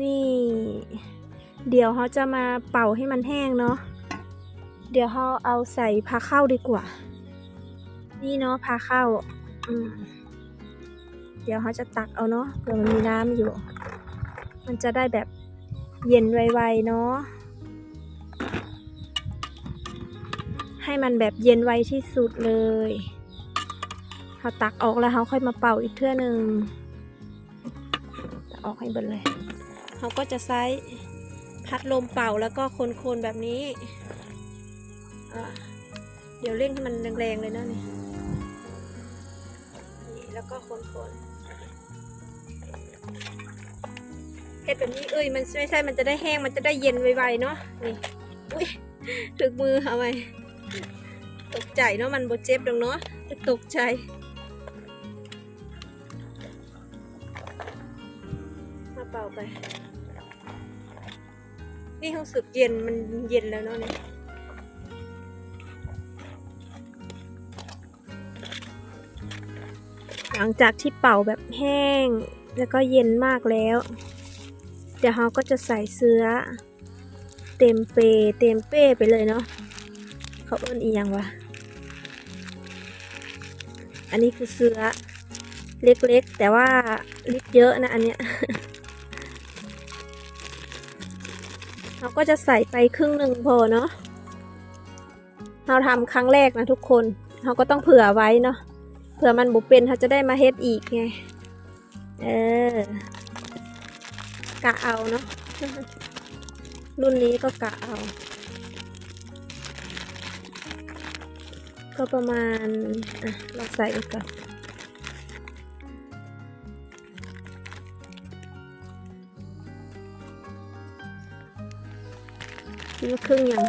นี่ เดี๋ยวเขาจะมาเป่าให้มันแห้งเนาะ เดี๋ยวเขาเอาใส่พาเข้าดีกว่า นี่เนาะพาเข้า เดี๋ยวเขาจะตักเอาเนาะเผื่อมันมีน้ำอยู่ มันจะได้แบบเย็นไวๆเนาะ ให้มันแบบเย็นไวที่สุดเลยเขาตักออกแล้วเขาค่อยมาเป่าอีกเทื่อหนึ่งออกให้เบิดเลย เขาก็จะใช้พัดลมเป่าแล้วก็คนๆแบบนี้เดี๋ยวเร่งให้มันแรงๆเลยนะนี่นี่แล้วก็คนๆเฮ็ดแบบนี้เอ้ยมันไม่ใช่มันจะได้แห้งมันจะได้เย็นไวๆเนาะนี่อุ้ยถึกมือเอาไว้ตกใจเนาะมันโบเจ็บดอกเนาะตกใจมาเป่าไป นี่รู้สึกเย็นมันเย็นแล้วเนาะเนี่ยหลังจากที่เป่าแบบแห้ง แล้วก็เย็นมากแล้ว เดี๋ยวเราก็จะใส่เสื้อ เต็มเปเต็มเป้ไปเลยเนาะเขาเอิ้นอีหยังวะอันนี้คือเสื้อเล็กๆ แต่ว่าลิตรเยอะนะอันเนี้ย เราก็จะใส่ไปครึ่งหนึ่งพอเนาะเราทำครั้งแรกนะทุกคนเราก็ต้องเผื่อไว้เนาะเผื่อมันบุเป็นเขาจะได้มาเฮ็ดอีกไง เออกะเอาเนาะรุ่นนี้ก็กะเอา ก็ประมาณอะลองใส่อีกก่อน คิดว่าครึ่งยัง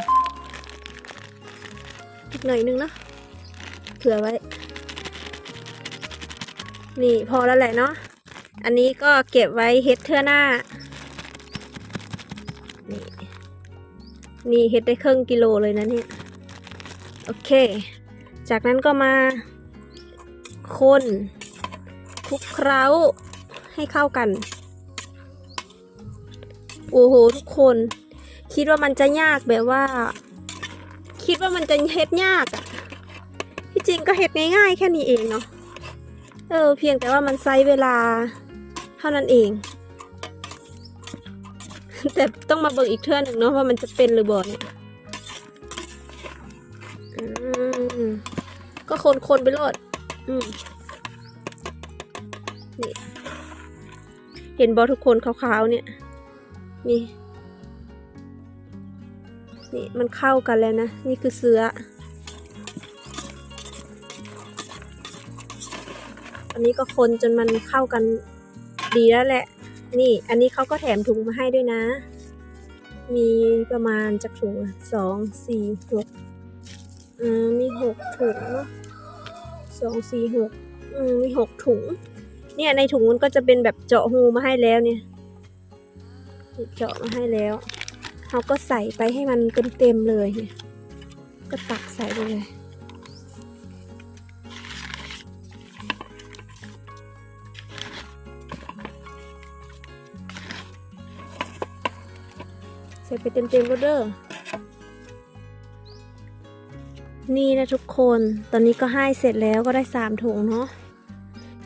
อีกหน่อยนึงเนาะเผื่อไว้ นี่พอแล้วแหละเนาะอันนี้ก็เก็บไว้เฮ็ดเทื่อหน้า นี่ นี่เฮ็ดได้ครึ่งกิโลเลยนะเนี่ย โอเค จากนั้นก็มา คนคลุกเคล้าให้เข้ากัน โอ้โห ทุกคน คิดว่ามันจะยากแบบว่า คิดว่ามันจะเฮ็ดยากอะที่จริงก็เฮ็ดง่ายๆแค่นี้เองเนาะเออ เพียงแต่ว่ามันใช้เวลา เท่านั้นเอง แต่ต้องมาเบิ่งอีกเทื่อหนึ่งเนาะว่ามันจะเป็นหรือบ่เนี่ยอืมก็คนๆไปโลดอืมนี่ เห็นบอทุกคนขาวๆเนี่ย นี่ นี่มันเข้ากันแล้วนะ นี่คือเสื้อ อันนี้ก็คนจนมันเข้ากันดีแล้วแหละ นี่อันนี้เขาก็แถมถุงมาให้ด้วยนะ มีประมาณจากถุงสองสี่หกอ่ามีหกถุงเนาะสองสี่หกอืมมีหกถุง เนี่ยในถุงมันก็จะเป็นแบบเจาะหูมาให้แล้วเนี่ย เจาะมาให้แล้ว เราก็ใส่ไปให้มันเต็มๆเลยเนี่ยก็ตักใส่ไปเลยใส่ไปเต็มๆก็เด้อนี่นะทุกคน ตอนนี้ก็ให้เสร็จแล้วก็ได้สามถุงเนาะ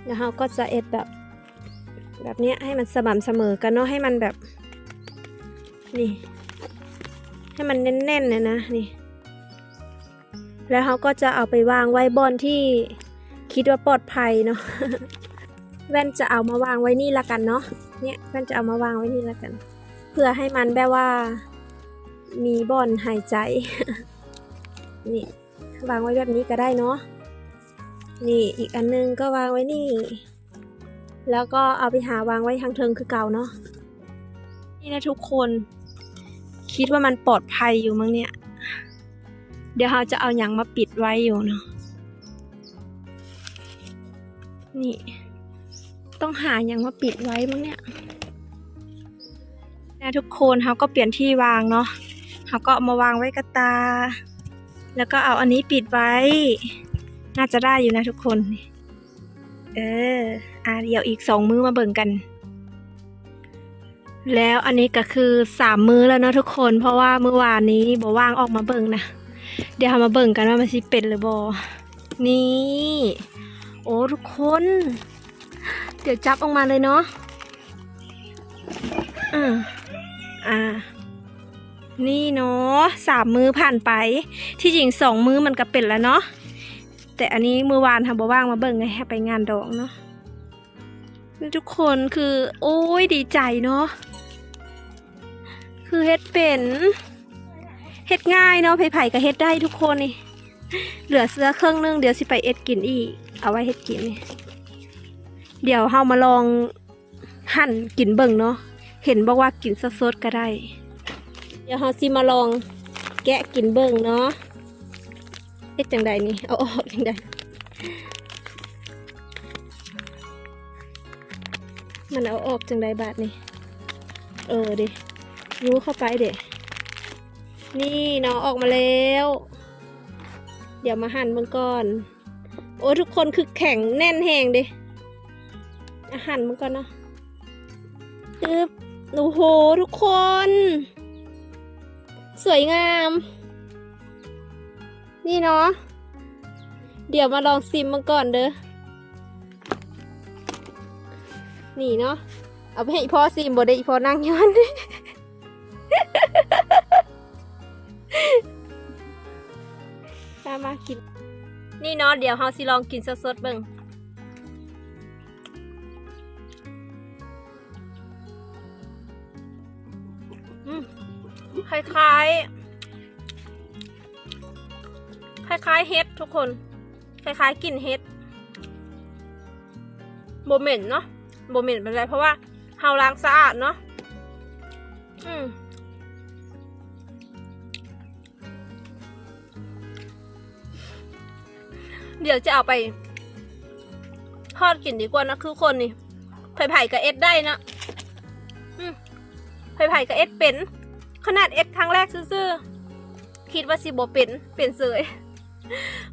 แล้วเราก็จะเอ็ดแบบ แบบเนี้ยให้มันสม่ำเสมอกันเนาะให้มันแบบ นี่ ให้มันแน่นๆนะนะนี่ แล้วเขาก็จะเอาไปวางไว้บอนที่คิดว่าปลอดภัยเนาะแว่นจะเอามาวางไว้นี่ละกันเนาะเนี่ยแว่นจะเอามาวางไว้นี่ละกัน เพื่อให้มันแบบว่า มีบอนหายใจ นี่วางไว้แบบนี้ก็ได้เนาะนี่อีกอันนึงก็วางไว้นี่ แล้วก็เอาไปหาวางไว้ทางเทิงคือเก่าเนาะนี่นะทุกคน คิดว่ามันปลอดภัยอยู่มั้งเนี่ย เดี๋ยวเราจะเอาอย่างมาปิดไว้อยู่เนาะ นี่ ต้องหาอย่างมาปิดไว้มั้งเนี่ยนะทุกคนเขาก็เปลี่ยนที่วางเนาะเขาก็เอามาวางไว้กระตา แล้วก็เอาอันนี้ปิดไว้ น่าจะได้อยู่นะทุกคน เออ อะเดี๋ยวอีกสองมือมาเบิ่งกัน แล้วอันนี้ก็คือสามมื้อแล้วเนาะทุกคน เพราะว่าเมื่อวานนี้บ่ว่างออกมาเบิ่งนะเดี๋ยวมาเบิ่งกันว่ามันสิเป็นหรือบ่นี่ โอ้ทุกคน เดี๋ยวจับออกมาเลยเนาะอ่าอ่านี่เนาะสามมือผ่านไป ที่จริงสองมือมันก็เป็นแล้วเนาะแต่อันนี้มือวานทำบ่ว่างมาเบิ่งไงให้ไปงานดองเนาะทุกคนคือ โอ้ยดีใจเนาะ คือเฮ็ดเป็นเฮ็ดง่ายเนาะไผ่ๆก็เฮ็ดได้ทุกคนนี่ เหลือเสื้อเครื่องนึงเดี๋ยวสิไปเอ็ดกินอีก เอาไว้เฮ็ดกินนี่เดี๋ยวเฮามาลองหั่นกินเบิ่งเนาะเห็นบอกว่ากินสดๆก็ได้ เดี๋ยวเฮาสิมาลองแกะกินเบิ่งเนาะเฮ็ดจังใดนี่เอาออกจังใดมันเอาออกจังใดบาดนี่เออดิ ยูเข้าไปเด็นี่เนาะออกมาแล้ว เดี๋ยวมาหั่นมันก่อน โอ้ทุกคนคือแข็งแน่นแหงเดิอาหั่นมันก่อนเนาะปึ๊บโอ้โหทุกคน สวยงาม นี่เนาะเดี๋ยวมาลองซิมมันก่อนเด้อ นี่เนาะ เอาไปให้พ่อซิมบ่ได้อีพ่อนั่งย้อน มามากิน นี่เนาะเดี๋ยวเฮาสิลองกินสดๆเบิ่งคล้ายๆคล้ายๆเฮ็ดทุกคน คล้ายๆกลิ่นเฮ็ดโบเหม็นเนาะโบเหม็นเป็นไรเพราะว่าเฮาล้างสะอาดเนาะอืม เดี๋ยวจะเอาไปทอดกินดีกว่านะคือคนนี่ไผ่ไผ่กับเอ็ดได้นะไผ่ไผ่กับเอ็ดเป็น ขนาดเอ็ดครั้งแรกซื่อๆคิดว่าสิบเป็นเป็นเสย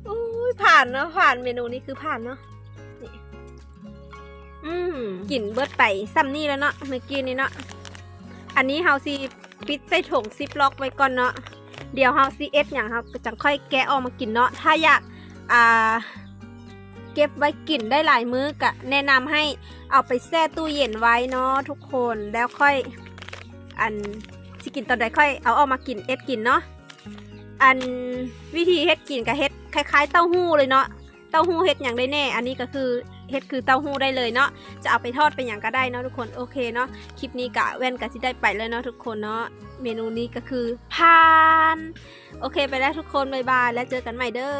อุ้ยผ่านเนาะผ่านเมนูนี้คือผ่านเนาะอืมกลิ่นเบิดไปซ้ำนี่แล้วเนาะเมื่อกี้นี้เนาะอันนี้เฮาซีปิดใส่ถุงซิปล็อกไว้ก่อนเนาะเดี๋ยวเฮาซีเอ็ดอย่างครับจังค่อยแกะออกมากินเนาะถ้าอยาก อ่าเก็บไว้กินได้หลายมื้อกะแนะนำให้เอาไปแช่ตู้เย็นไว้เนาะทุกคนแล้วค่อยอันสิกินตอนใดค่อยเอาออกมากินเอ็ดกินเนาะอันวิธีเฮ็ดกินกับเฮ็ดคล้ายๆ เต้าหู้เลยเนาะเต้าหู้เฮ็ดอย่างได้แน่ อันนี้ก็คือเฮ็ดคือเต้าหู้ได้เลยเนาะจะเอาไปทอดเป็นอย่างก็ได้เนาะทุกคนโอเคเนาะคลิปนี้กะแว่นกะสิได้ไปแล้วเนาะทุกคนเนาะเมนูนี้ก็คือผ่าน โอเคไปแล้วทุกคนบายบายแล้วเจอกันใหม่เด้อ